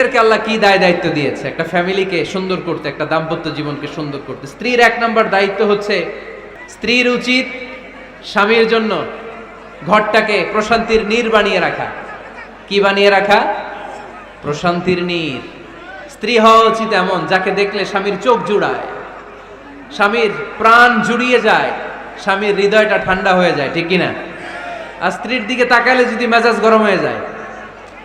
এদেরকে আল্লাহ কি দায় দায়িত্ব দিয়েছে? একটা ফ্যামিলিকে সুন্দর করতে, একটা দাম্পত্য জীবনকে সুন্দর করতে। স্ত্রীর এক নম্বর দায়িত্ব হচ্ছে স্ত্রীর উচিত স্বামীর জন্য ঘরটাকে প্রশান্তির নীর বানিয়ে রাখা। কি বানিয়ে রাখা? প্রশান্তির নীর। স্ত্রী হওয়া উচিত এমন, যাকে দেখলে স্বামীর চোখ জুড়ায়, স্বামীর প্রাণ জুড়িয়ে যায়, স্বামীর হৃদয়টা ঠান্ডা হয়ে যায়, ঠিক কিনা? আর স্ত্রীর দিকে তাকালে যদি মেজাজ গরম হয়ে যায়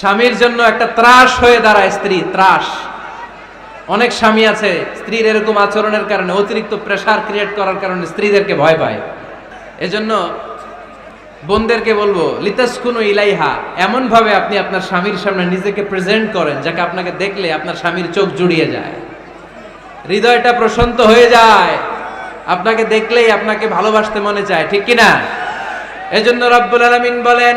স্বামীর জন্য একটা ত্রাস হয়ে দাঁড়ায় স্ত্রী, ত্রাস। অনেক স্বামী আছে, স্ত্রীর এরকম আচরণের কারণে, অতিরিক্ত প্রেশার ক্রিয়েট করার কারণে স্ত্রীদেরকে ভয় পায়। এজন্য বোনদেরকে বলব, লিতাসকুনু ইলাইহা। এমন ভাবে আপনি আপনার স্বামীর সামনে নিজেকে প্রেজেন্ট করেন, যাকে আপনাকে দেখলে আপনার স্বামীর চোখ জুড়িয়ে যায়। হৃদয়টা প্রশান্ত হয়ে যায়। আপনাকে দেখলেই আপনাকে ভালোবাসতে মনে চায়, ঠিক কিনা? এজন্য রব্বুল আলামিন বলেন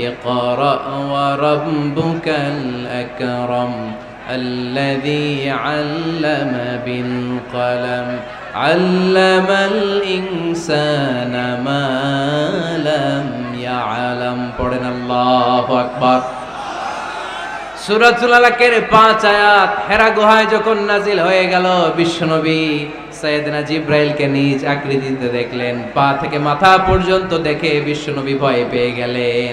اقرأ وربك الأكرم الذي علم بالقلم علم الإنسان ما لم يعلم পড়েন আল্লাহু আকবার সুরাতুল আলাকের পাঁচ আয়াত হেরা গুহায় যখন নাজিল হয়ে গেল বিশ্বনবী সৈয়দনা জিব্রাইলকে নিজ আকৃতিতে দেখলেন পা থেকে মাথা পর্যন্ত দেখে বিশ্বনবী ভয় পেয়ে গেলেন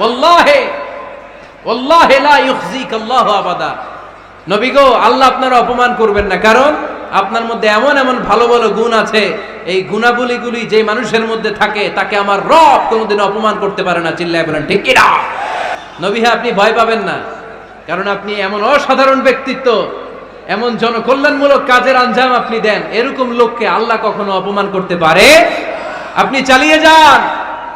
ওয়াল্লাহি ওয়াল্লাহি লা ইউখজিক আল্লাহু আবাদা। নবী গো, আল্লাহ আপনার অপমান করবেন না। কারণ আপনার মধ্যে এমন এমন ভালো ভালো গুণ আছে, এই গুণাবলীগুলি যে মানুষের মধ্যে থাকে, তাকে আমার রব কোনোদিন অপমান করতে পারে না। চিল্লায় বলেন, ঠিক কি না নবী হ্যাঁ আপনি ভয় পাবেন না। কারণ আপনি এমন অসাধারণ ব্যক্তিত্ব, এমন জনকল্যাণমূলক কাজের আঞ্জাম আপনি দেন। এরকম লোককে আল্লাহ কখনো অপমান করতে পারে? আপনি চালিয়ে যান।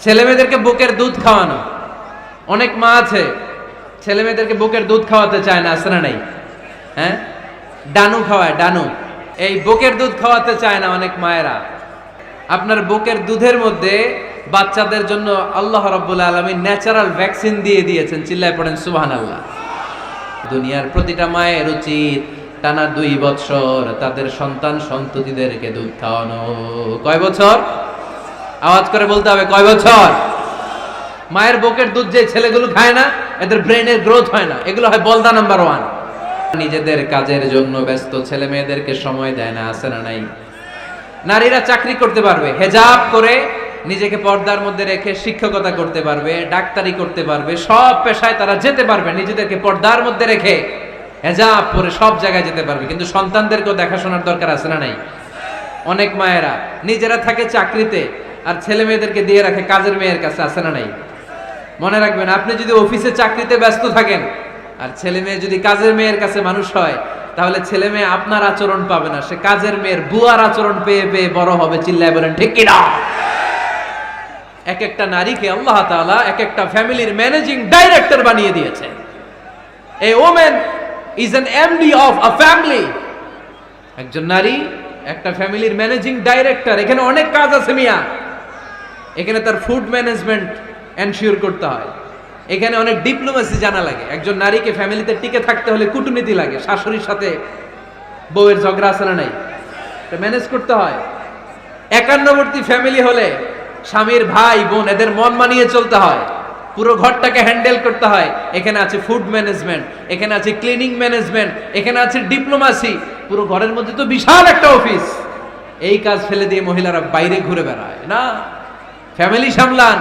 ছেলে মেয়েদেরকে বুকের দুধ খাওয়ানো। অনেক মা আছে ছেলে মেয়েদেরকে বুকের দুধ খাওয়াতে চায় না না নাই? হ্যাঁ? ডানু খাওয়ায়, ডানু। এই বুকের দুধ খাওয়াতে চায় না অনেক মায়েরা। আপনার বুকের দুধের মধ্যে বাচ্চাদের জন্য আল্লাহ রাব্বুল আলামিন ন্যাচারাল ভ্যাকসিন দিয়ে দিয়েছেন, চিল্লায় পড়েন, সুবহানাল্লাহ। দুনিয়ার প্রতিটা মায়ের উচিত টানা দুই বছর তাদের সন্তান সন্ততিদেরকে দুধ খাওয়ানো। কয় বছর? আওয়াজ করে বলতে হবে, কয় বছর? মায়ের বুকের দুধ যে ছেলেগুলো খায় না, এদের ব্রেনের গ্রোথ হয় না। এগুলো হয় বলদা নাম্বার ওয়ান নিজেদের কাজের জন্য ব্যস্ত, ছেলে মেয়েদেরকে সময় দেয় না আসে না নাই? নারীরা চাকরি করতে পারবে, হেজাব করে নিজেকে পর্দার মধ্যে রেখে শিক্ষকতা করতে পারবে, ডাক্তারি করতে পারবে, সব পেশায় তারা যেতে পারবে, নিজেদেরকে পর্দার মধ্যে রেখে হেজাব পরে সব জায়গায় যেতে পারবে। কিন্তু সন্তানদেরকেও দেখাশোনার দরকার আছে না নাই? অনেক মায়েরা নিজেরা থাকে চাকরিতে আর ছেলে মেয়েদেরকে দিয়ে রাখে, কাজের মেয়ের কাছে, আছে না নাই? মনে রাখবেন, আপনি যদি অফিসে চাকরিতে ব্যস্ত থাকেন, আর ছেলে মেয়ে যদি কাজের মেয়ের কাছে মানুষ হয়, তাহলে ছেলে মেয়ে আপনার আচরণ পাবে না। সে কাজের মেয়ের বুয়ার আচরণ পেয়ে পেয়ে বড় হবে, চিল্লায় বলেন, ঠিক কিনা? এক একটা নারীকে আল্লাহ তাআলা এক একটা ফ্যামিলির ম্যানেজিং ডাইরেক্টর বানিয়ে দিয়েছে। A woman is an MD of a family একজন নারী, একটা ফ্যামিলির ম্যানেজিং ডাইরেক্টর। এখানে অনেক কাজ আছে মিয়া। এখানে তার ফুড ম্যানেজমেন্ট এনশিওর করতে হয়। এখানে অনেক ডিপ্লোমেসি জানা লাগে। একজন নারীকে ফ্যামিলিতে টিকে থাকতে হলে কূটনীতি লাগে, শাশুড়ির সাথে বউয়ের ঝগড়া আছে না নাই? ম্যানেজ করতে হয়। একান্নবর্তী ফ্যামিলি হলে স্বামীর ভাই, বোন, এদের মন মানিয়ে চলতে হয়। পুরো ঘরটাকে হ্যান্ডেল করতে হয়। এখানে আছে ফুড ম্যানেজমেন্ট এখানে আছে ক্লিনিং ম্যানেজমেন্ট এখানে আছে ডিপ্লোমাসি পুরো ঘরের মধ্যে তো বিশাল একটা অফিস এই কাজ ফেলে দিয়ে মহিলারা বাইরে ঘুরে বেড়ায়, না? ফ্যামিলি সামলান।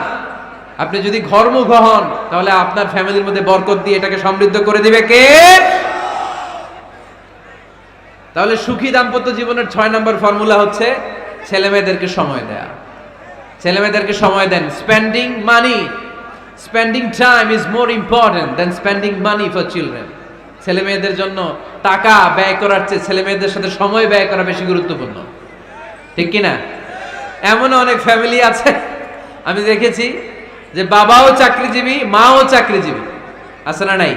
আপনি যদি ঘরমুখ হন তাহলে আপনার ফ্যামিলির মধ্যে বরকত দিয়ে এটাকে সমৃদ্ধ করে দিবে কে? তাহলে সুখী দাম্পত্য জীবনের ছয় নম্বর ফর্মুলা হচ্ছে ছেলে মেয়েদেরকে সময় দেয়া। ছেলে মেয়েদেরকে সময় দেন। Spending money spending time is more important than spending money for children ছেলে মেয়েদের জন্য টাকা ব্যয় করার চেয়ে ছেলে মেয়েদের সাথে সময় ব্যয় করা বেশি গুরুত্বপূর্ণ। ঠিক কি না এমন অনেক ফ্যামিলি আছে আমি দেখেছি যে বাবাও চাকরিজীবী, মাও চাকরিজীবী। আছে না নাই?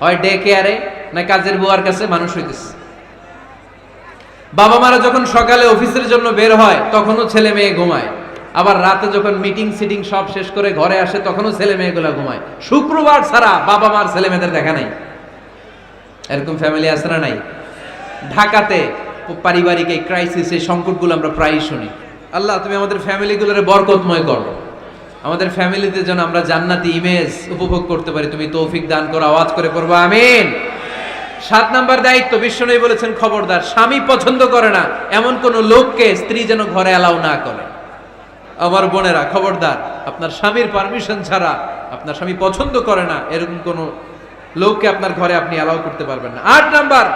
হয় ডে কেয়ারে না কাজের বুয়ার কাছে মানুষ হইতেছে। বাবা মারা যখন সকালে অফিসের জন্য বের হয়, তখনও ছেলে মেয়ে ঘুমায়। আবার রাতে যখন মিটিং সিটিং সব শেষ করে ঘরে আসে, তখনও ছেলে মেয়েগুলো ঘুমায়। শুক্রবার ছাড়া বাবা মার ছেলে মেয়েদের দেখা নাই। এরকম ফ্যামিলি আছে না নাই? ঢাকাতে পারিবারিক এই ক্রাইসিস এই সংকটগুলো আমরা প্রায়ই শুনি। আল্লাহ, তুমি আমাদের ফ্যামিলিগুলোর বরকতময় করো। আমাদের ফ্যামিলিতে যেন আমরা জান্নাতি ইমেজ উপভোগ করতে পারি। তুমি তৌফিক দান করো, আওয়াজ করে পড়ব, আমিন। সাত নাম্বার দায়িত্ব বিষ্ণু বলেছেন, খবরদার, স্বামী পছন্দ করে না, এমন কোন লোককে স্ত্রী যেন ঘরে অ্যালাউ না করে। আমার বোনেরা, খবরদার, আপনার স্বামীর পারমিশন ছাড়া আপনার স্বামী পছন্দ করে না, এরকম কোন লোককে আপনার ঘরে আপনি অ্যালাউ করতে পারবেন না। আট নাম্বার,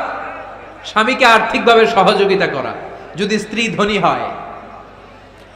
স্বামীকে আর্থিকভাবে সহযোগিতা করা। যদি স্ত্রী ধনী হয়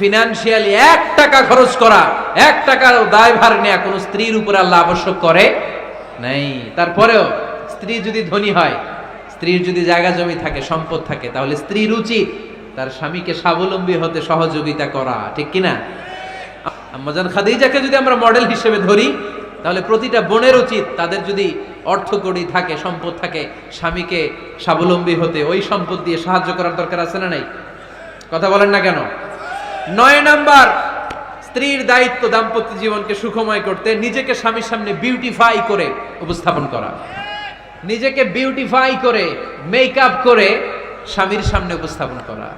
ফিনান্সিয়ালি এক টাকা খরচ করা, এক টাকার দায়ভার নেওয়া কোনো স্ত্রীর উপরে আল্লাহ আবশ্যক করে নাই। তারপরেও স্ত্রী যদি ধনী হয়, স্ত্রীর যদি জায়গা জমি থাকে, সম্পদ থাকে, তাহলে স্ত্রীর উচিত তার স্বামীকে স্বাবলম্বী হতে সহযোগিতা করা, ঠিক কিনা আম্মাজান খাদিজাকে যদি আমরা মডেল হিসেবে ধরি, তাহলে প্রতিটা বোনের উচিত তাদের যদি অর্থ কড়ি থাকে, সম্পদ থাকে, স্বামীকে স্বাবলম্বী হতে, ওই সম্পদ দিয়ে সাহায্য করার দরকার আছে না নাই? কথা বলেন না কেন? নয় নাম্বার, স্ত্রীর দায়িত্ব দাম্পত্য জীবনকে সুখময় করতে, নিজেকে স্বামীর সামনে বিউটিফাই করে উপস্থাপন করা। নিজেকে বিউটিফাই করে মেকআপ করে স্বামীর সামনে উপস্থাপন করা।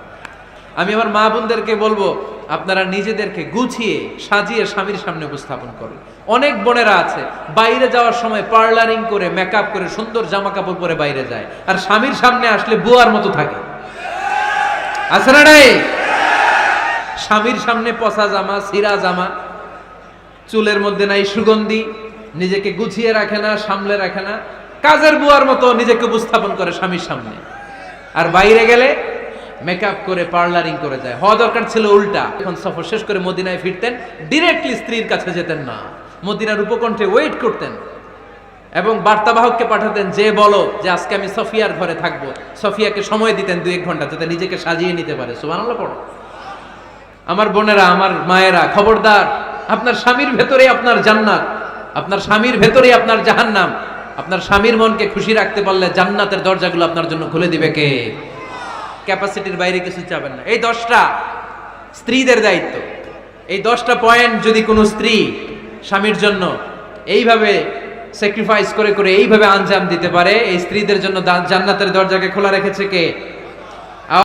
আমি আমার মা বোনদেরকে বলব, আপনারা নিজেদেরকে গুছিয়ে সাজিয়ে স্বামীর সামনে উপস্থাপন করুন। অনেক বোনেরা আছে, বাইরে যাওয়ার সময় পার্লারিং করে মেকআপ করে, সুন্দর জামা কাপড় পরে বাইরে যায়। আর স্বামীর সামনে আসলে বুয়ার মতো থাকে। আছে না নাই? স্বামীর সামনে পচা জামা, সিরা জামা, চুলের মধ্যে নাই সুগন্ধি, নিজেকে গুছিয়ে রাখে না, সামলে রাখে না, কাজের বুয়ার মতো নিজেকে উপস্থাপন করে স্বামীর সামনে। আর বাইরে গেলে মেকআপ করে পার্লারিং করে যায়। হওয়া দরকার ছিল উল্টা। এখন সফর শেষ করে মদিনায় ফিরতেন ডিরেক্টলি স্ত্রীর কাছে যেতেন না। মদিনার উপকণ্ঠে ওয়েট করতেন। এবং বার্তাবাহককে পাঠাতেন, যে বলো যে আজকে আমি সফিয়ার ঘরে থাকব। সফিয়াকে সময় দিতেন দু এক ঘণ্টা, যাতে নিজেকে সাজিয়ে নিতে পারে। সুবহানাল্লাহ, পড়ো। আমার বোনেরা, আমার মায়েরা, খবরদার, আপনার স্বামীর ভেতরে আপনার জান্নাত, আপনার স্বামীর ভেতরে আপনার জাহান্নাম, আপনার স্বামীর মনকে খুশি রাখতে পারলে জান্নাতের দরজাগুলো আপনার জন্য খুলে দিবে কে? ক্যাপাসিটির বাইরে কিছু চাবেন না। এই দশটা স্ত্রীদের দায়িত্ব। এই দশটা পয়েন্ট যদি কোনো স্ত্রী স্বামীর জন্য এইভাবে স্যাক্রিফাইস করে করে এইভাবে আঞ্জাম দিতে পারে, এই স্ত্রীদের জন্য জান্নাতের দরজাকে খোলা রেখেছে কে?